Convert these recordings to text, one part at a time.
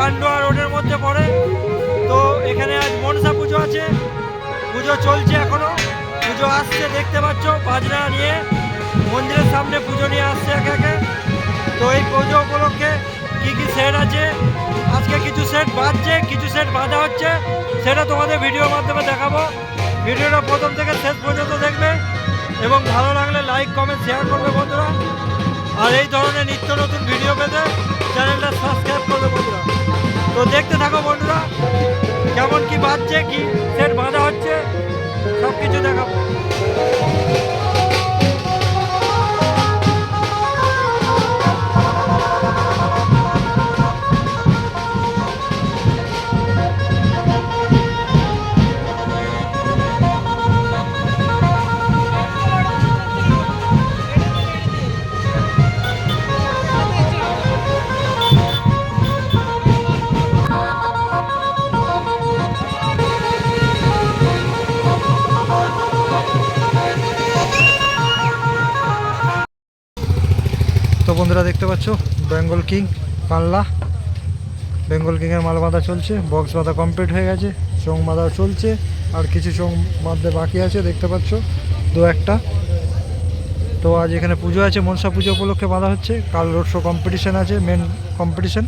পান্ডুয়া রোডের মধ্যে পড়ে। তো এখানে আজ মনসা পুজো আছে। পুজো চলছে এখনও। পুজো আসছে, দেখতে পাচ্ছ, বাজনা নিয়ে। মন্দিরের সামনে পুজো নিয়ে আসছে একে একে। তো এই পুজো উপলক্ষে কি কি সেট আছে? আজকে কিছু সেট বাজছে, কিছু সেট বাঁধা হচ্ছে। সেটা তোমাদের ভিডিওর মাধ্যমে দেখাবো। ভিডিওটা প্রথম থেকে শেষ পর্যন্ত দেখবে। এবং ভালো লাগলে লাইক কমেন্ট শেয়ার করবে বন্ধুরা। আর এই ধরনের নিত্য নতুন ভিডিও পেতে চ্যানেলটা সাবস্ক্রাইব করবে বন্ধুরা। তো দেখতে থাকো বন্ধুরা, কেমন কি বাজছে, কি সেট বাঁধা হচ্ছে সব কিছু দেখাবো। দেখতে পাচ্ছ? বেঙ্গল কিং পাল্লা। বেঙ্গল কিংয়ের মাল বাঁধা চলছে বক্স বাঁধা কমপ্লিট হয়ে গেছে চোং বাঁধা চলছে, আর কিছু চোং বাঁধতে বাকি আছে, দেখতে পাচ্ছ? দু একটা। তো আজ এখানে পুজো আছে, মনসা পুজো উপলক্ষে বাঁধা হচ্ছে, কাল রোড শো কম্পিটিশান আছে মেন কম্পিটিশান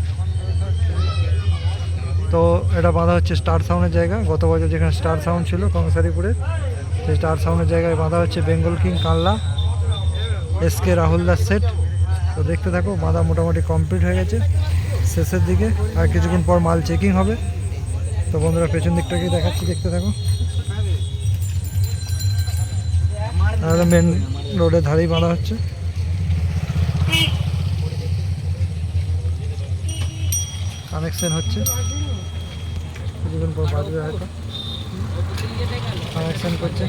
তো এটা বাঁধা হচ্ছে স্টার সাউন্ডের জায়গা, গত বছর যেখানে স্টার সাউন্ড ছিল কংসারিপুরে, সেই স্টার সাউন্ডের জায়গায় বাঁধা হচ্ছে বেঙ্গল কিং কাল্লা S K Rahul Das set তো দেখতে থাকো, বাঁধা মোটামুটি কমপ্লিট হয়ে গেছে। শেষের দিকে আর কিছুক্ষণ পর মাল চেকিং হবে। তো বন্ধুরা, পেছন দিকটাকে দেখাচ্ছি, দেখতে থাকো। তাহলে মেন রোডের ধারেই বাঁধা হচ্ছে। কানেকশন হচ্ছে। কিছুক্ষণ পর বাজবে হয়তো। কানেকশন করছে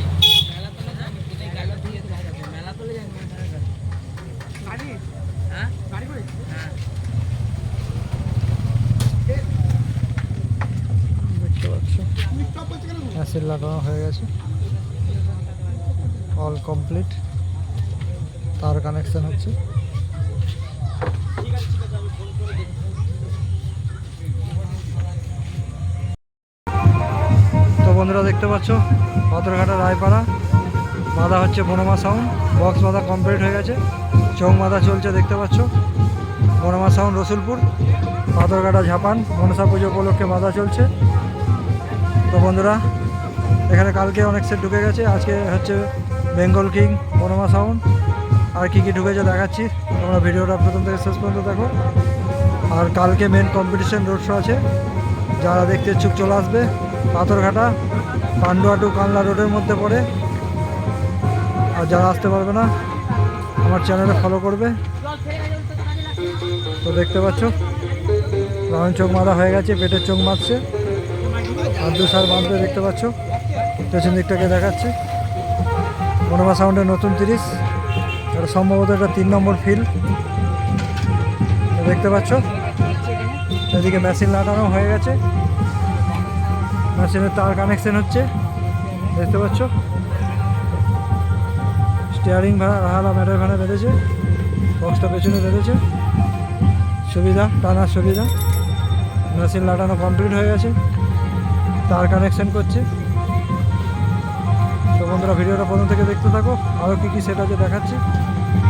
দেখতে পাচ্ছ অ্যাসিড লাগানো হয়ে গেছে। অল কমপ্লিট তার কানেকশান হচ্ছে। তো বন্ধুরা, দেখতে পাচ্ছ, পাথরঘাটা রায়পাড়া। বাঁধা হচ্ছে বনমা সাউন্ড বক্স বাঁধা কমপ্লিট হয়ে গেছে। চৌ বাঁধা চলছে, দেখতে পাচ্ছ। বনমা সাউন্ড রসুলপুর। পাথরঘাটা ঝাপান। মনসা পুজো উপলক্ষে বাঁধা চলছে। তো বন্ধুরা এখানে কালকে অনেক সেট ঢুকে গেছে। আজকে হচ্ছে বেঙ্গল কিং বনমা সাউন্ড আর কী কী ঢুকেছে দেখাচ্ছি। তোমরা ভিডিওটা প্রথম থেকে শেষ পর্যন্ত দেখো। আর কালকে মেন কম্পিটিশন রোড শো আছে। যারা দেখতে ইচ্ছুক চলে আসবে। পাথরঘাটা, পান্ডুয়া টু কানলা রোডের মধ্যে পড়ে। আর যারা আসতে পারবে না, আমার চ্যানেলে ফলো করবে। তো দেখতে পাচ্ছ রাউন চোখ মারা হয়ে গেছে, পেটের চোখ মারছে আর দু সার বাঁধবে, দেখতে পাচ্ছ। পেছন দিকটাকে দেখাচ্ছে। মনোমা সাউন্ডের নতুন তিরিশ। এটা সম্ভবত এটা তিন নম্বর ফিল দেখতে পাচ্ছ? এদিকে মেশিন লাগানো হয়ে গেছে। মেশিনের তার কানেকশন হচ্ছে। দেখতে পাচ্ছ? স্টিয়ারিং ভাড়া ম্যাটার ভাড়া বেঁধেছে। বক্সটা পেছনে বেঁধেছে। সুবিধা, টানার সুবিধা। মেশিন লাগানো কমপ্লিট হয়ে গেছে। তার কানেকশন করছে। বন্ধুরা ভিডিওটা প্রথম থেকে দেখতে থাকো। আরও কী কী সেট আছে দেখাচ্ছি।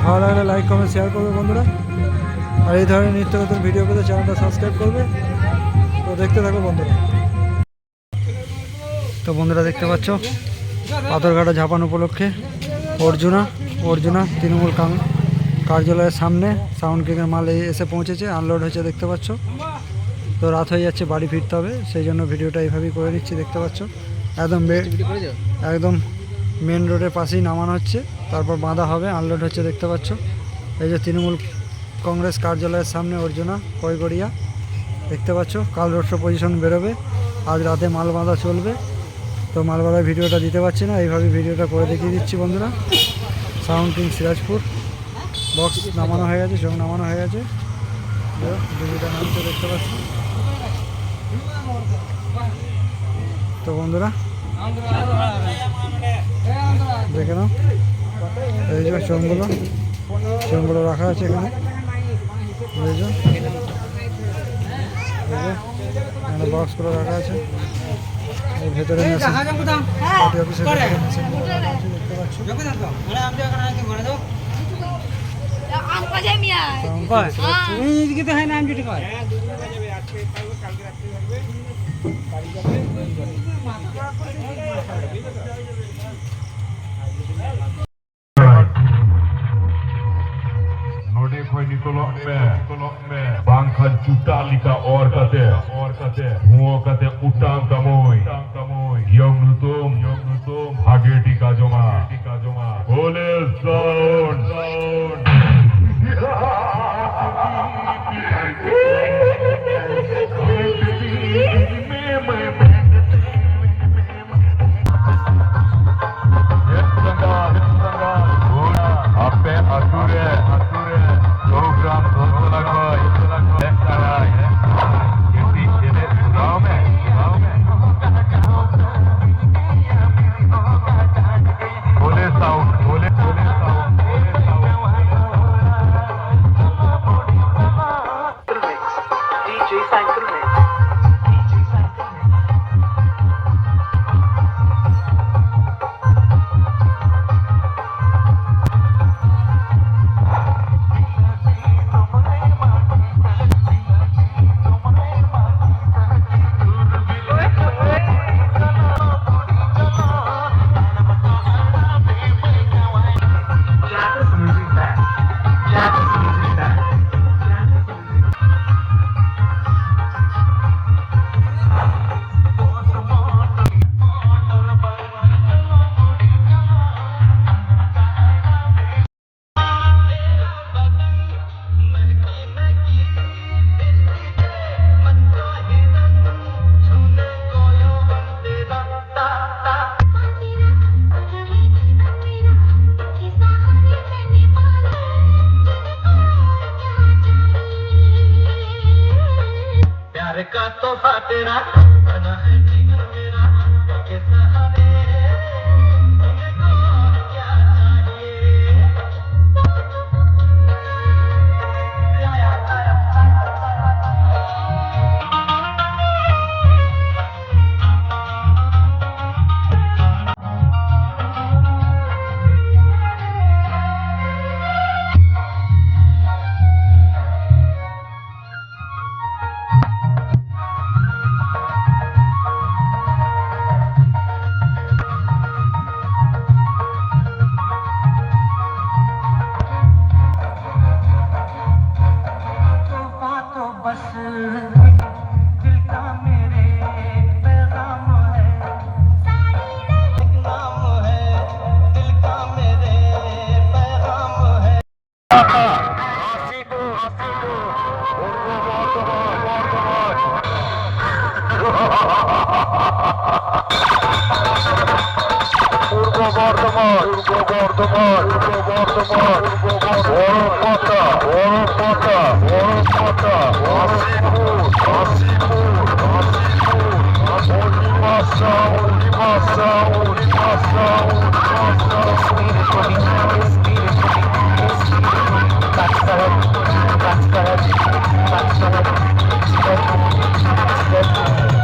ভালো লাগলে লাইক কমেন্ট শেয়ার করবে বন্ধুরা। আর এই ধরনের নিত্য নতুন ভিডিও পেতে চ্যানেলটা সাবস্ক্রাইব করবে। তো দেখতে থাকো বন্ধুরা। তো বন্ধুরা দেখতে পাচ্ছ? পাথরঘাটা ঝাপান উপলক্ষে অর্জুনা অর্জুনা তৃণমূল কার্যালয়ের সামনে সাউন্ড কিংয়ের মাল এসে পৌঁছেছে আনলোড হয়েছে দেখতে পাচ্ছ? তো রাত হয়ে যাচ্ছে বাড়ি ফিরতে হবে। সেই জন্য ভিডিওটা এইভাবেই করে নিচ্ছি দেখতে পাচ্ছ? একদম একদম মেন রোডের পাশেই নামানো হচ্ছে, তারপর বাঁধা হবে আনলোড হচ্ছে, দেখতে পাচ্ছ। এই যে তৃণমূল কংগ্রেস কার্যালয়ের সামনে অর্জুনা কয়গড়িয়া দেখতে পাচ্ছ, কাল রোড শো পজিশন বেরোবে, আজ রাতে মাল বাঁধা চলবে। তো মাল বাঁধার ভিডিওটা দিতে পারছি না, এইভাবে ভিডিওটা করে দেখিয়ে দিচ্ছি বন্ধুরা। সাউন্ড কিং সিরাজপুর বক্স নামানো হয়ে গেছে চোখ নামানো হয়ে গেছে। দিদিটা নামছে, দেখতে পাচ্ছি। তো বন্ধুরা দেখে নাও। এই যে চোঙগুলো চোঙগুলো রাখা আছে এখানে। বুঝেছ এখানে বক্স করে রাখা আছে। এর ভেতরে পার্টি মেশিন দেখতে পাচ্ছ আম কাজে में बांखन चुटा लिखा और कते और कते हुओं कते उटाम कमो का तोहफा तेरा পূর্ব বর্ধমান পূর্ব বর্ধমান পূর্ব বর্ধমান বড় পাতা বড় পাতা বড় পাতা Kashipur Kashipur Kashipur অনিমাসা অনিমাসা অনিমাসা অনিমাসা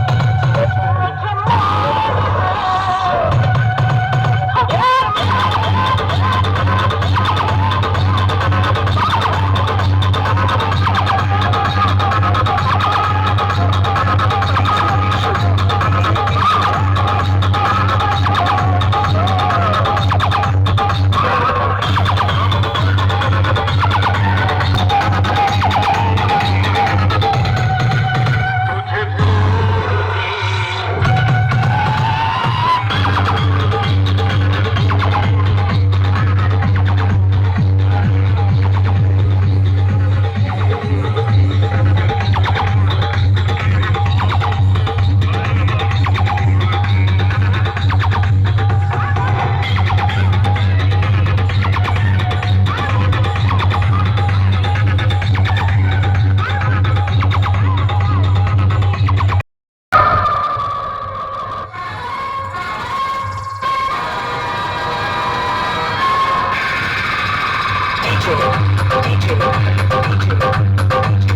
DJ, DJ, DJ.